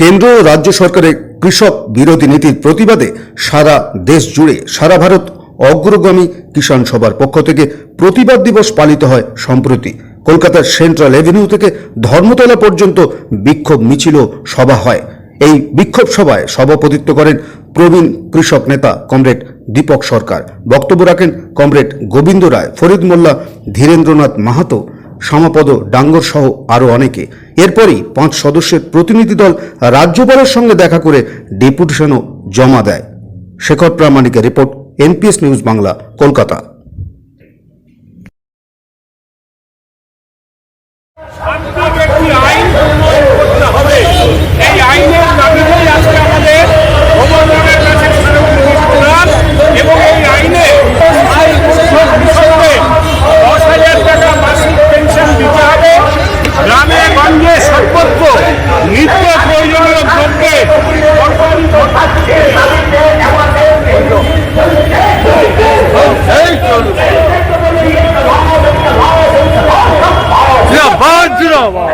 কেন্দ্র ও রাজ্য সরকারের কৃষক বিরোধী নীতির প্রতিবাদে সারা দেশ জুড়ে, সারা ভারত অগ্রগামী কিষাণ সভার পক্ষ থেকে প্রতিবাদ দিবস পালিত হয় সম্প্রতি। কলকাতার সেন্ট্রাল এভিনিউ থেকে ধর্মতলা পর্যন্ত বিক্ষোভ মিছিল সভা হয়। এই বিক্ষোভ সভায় সভাপতিত্ব করেন প্রবীণ কৃষক নেতা কমরেড দীপক সরকার। বক্তব্য রাখেন কমরেড গোবিন্দ রায়, ফরিদ মোল্লা, ধীরেন্দ্রনাথ মাহাতো শ্যামাপদ ডাঙ্গর সহ আরও অনেকে। এরপরই পাঁচ সদস্যের প্রতিনিধি দল রাজ্যপালের সঙ্গে দেখা করে ডেপুটেশনও জমা দেয়। Shekhar প্রামাণিকের report, NPS news Bangla, Kolkata. নিত্য প্রয়োজনীয় দ্রব্যে জিরাবাদ জিরাবাদ